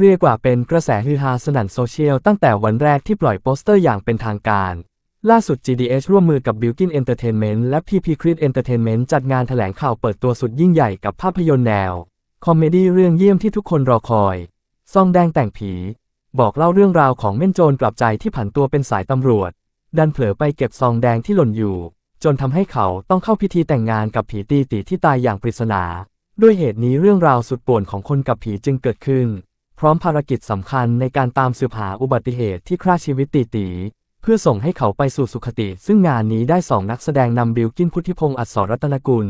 เรียกว่าเป็นกระแสฮือฮาสนั่นโซเชียลตั้งแต่วันแรกที่ปล่อยโปสเตอร์อย่างเป็นทางการ ล่าสุด GDH ร่วมมือกับ Bilkin Entertainment และ PP Crit Entertainment จัดงานแถลงข่าวเปิดตัวสุดยิ่งใหญ่กับภาพยนตร์แนว คอมเมดี้เรื่องเยี่ยมที่ทุกคนรอคอย ซองแดงแต่งผี บอกเล่าเรื่องราวของเม่นโจรกลับใจที่ผันตัวเป็นสายตำรวจ ดันเผลอไปเก็บซองแดงที่หล่นอยู่ จนทำให้เขาต้องเข้าพิธีแต่งงานกับผีตีตีที่ตายอย่างปริศนา ด้วยเหตุนี้เรื่องราวสุดป่วนของคนกับผีจึงเกิดขึ้น ร้อมภารกิจสำคัญในการตามสืบหาอุบัติเหตุที่ฆ่าชีวิตตีตี เพื่อส่งให้เขาไปสู่สุคติ ซึ่งงานนี้ได้สองนักแสดงนำบิลกินพุทธิพงศ์อัศรรัตนกุล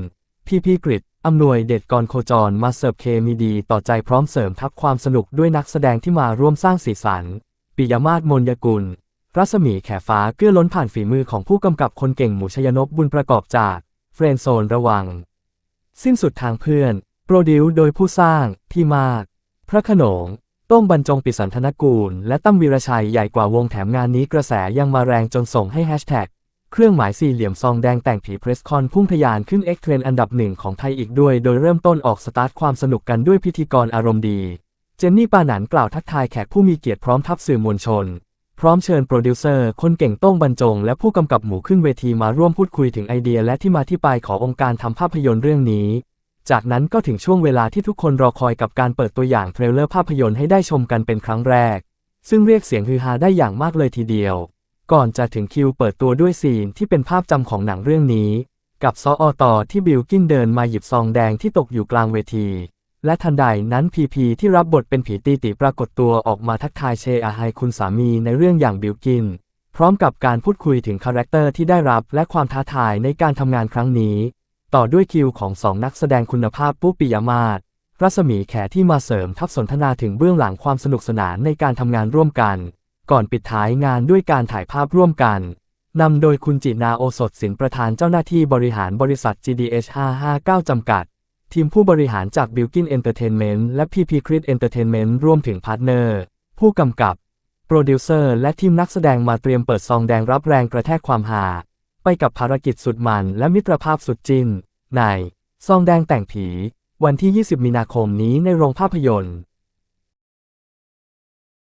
พี่พี่กริดอำนวยเดชกรโคจรมาเสิร์ฟเคมีดี ต่อใจพร้อมเสริมทัพความสนุกด้วยนักแสดงที่มาร่วมสร้างสีสัน ปิยมาศมนยกุล รัศมีแขฟ้าเกื้อล้นผ่านฝีมือของผู้กำกับคนเก่งหมูชยนพบุญประกอบจาก เฟรนโซนระวัง สิ้นสุดทางเพื่อน โปรดิวโดยผู้สร้างพี่มาก พระขนง ต้งบรรจงปิสันธนกูล และตั้มวีรชัยใหญ่กว่าวงแถมงานนี้กระแสยังมาแรงจนส่งให้แฮชแท็กเครื่องหมายสี่เหลี่ยมซองแดงแต่งผีเพรสคอนพุ่งทะยานขึ้นเอ็กเทรนอันดับหนึ่งของไทยอีกด้วย โดยเริ่มต้นออกสตาร์ทความสนุกกันด้วยพิธีกรอารมณ์ดี เจนนี่ปาหนันกล่าวทักทายแขกผู้มีเกียรติพร้อมทัพสื่อมวลชน พร้อมเชิญโปรดิวเซอร์ คนเก่งต้งบรรจง และผู้กำกับหมูขึ้นเวทีมาร่วมพูดคุยถึงไอเดียและที่มาที่ไปขององค์การทำภาพยนตร์เรื่องนี้ จากนั้นก็ถึงช่วงเวลาที่ทุกคนรอคอยกับการเปิดตัวอย่างเทรลเลอร์ภาพยนตร์ให้ได้ชมกันเป็นครั้งแรก ซึ่งเรียกเสียงฮือฮาได้อย่างมากเลยทีเดียว ก่อนจะถึงคิวเปิดตัวด้วยซีนที่เป็นภาพจำของหนังเรื่องนี้ กับซออตอที่บิลกินเดินมาหยิบซองแดงที่ตกอยู่กลางเวที และทันใดนั้นพีพีที่รับบทเป็นผีตีติปรากฏตัวออกมาทักทายเชอาไฮคุณสามีในเรื่องอย่างบิลกิน พร้อมกับการพูดคุยถึงคาแรคเตอร์ที่ได้รับและความท้าทายในการทำงานครั้งนี้ ต่อด้วยคิวของสองนักแสดงคุณภาพปุ๊ปิยมาศรัศมีแขที่มาเสริมทัพสนทนาถึงเบื้องหลังความสนุกสนานในการทำงานร่วมกัน ก่อนปิดท้ายงานด้วยการถ่ายภาพร่วมกันนำโดยคุณจินาโอสถสินประธานเจ้าหน้าที่บริหารบริษัท GDH 559 จำกัด ทีมผู้บริหารจาก Bilkin Entertainment และ PP Crit Entertainment รวมถึงพาร์ทเนอร์ ผู้กำกับ โปรดิวเซอร์ และทีมนักแสดงมาเตรียมเปิดซองแดงรับแรงกระแทกความหา ไปกับภารกิจสุดมันและมิตรภาพสุดจินในซองแดงแต่งผี วันที่ 20 มีนาคมนี้ในโรงภาพยนตร์